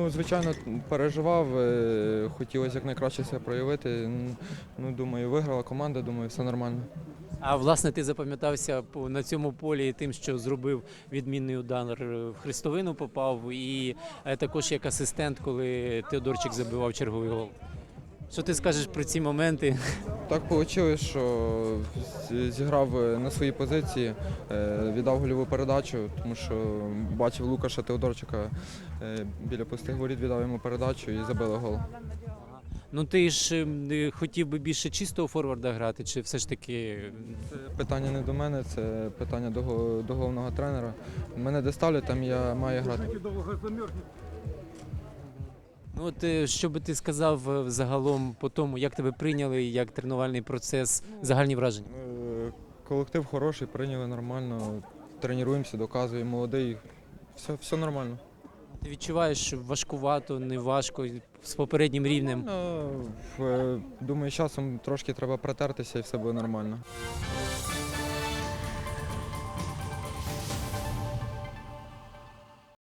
Ну, звичайно, переживав, е, хотілося якнайкраще себе проявити. Ну, думаю, виграла команда, думаю, все нормально. А власне ти запам'ятався на цьому полі тим, що зробив відмінний удар е, в хрестовину, попав, і е, також як асистент, коли Теодорчик забивав черговий гол. Що ти скажеш про ці моменти? Так вийшло, що зіграв е, на своїй позиції, е, віддав гольову передачу, тому що бачив Лукаша Теодорчика е, біля пустих воріт, віддав йому передачу і забили гол. Ну ти ж ем, хотів би більше чистого форварда грати, чи все ж таки Це питання не до мене, це питання до, до головного тренера. Мене де ставлять, там я маю грати. Ну, от е, що би ти сказав е, загалом по тому, як тебе прийняли, як тренувальний процес, загальні враження? Е, Колектив хороший, прийняли нормально, тренуємося, доказуємо, молодий, все, все нормально. Ти відчуваєш важкувато, не важко з попереднім рівнем? Ну, Думаю, часом трошки треба протертися і все буде нормально.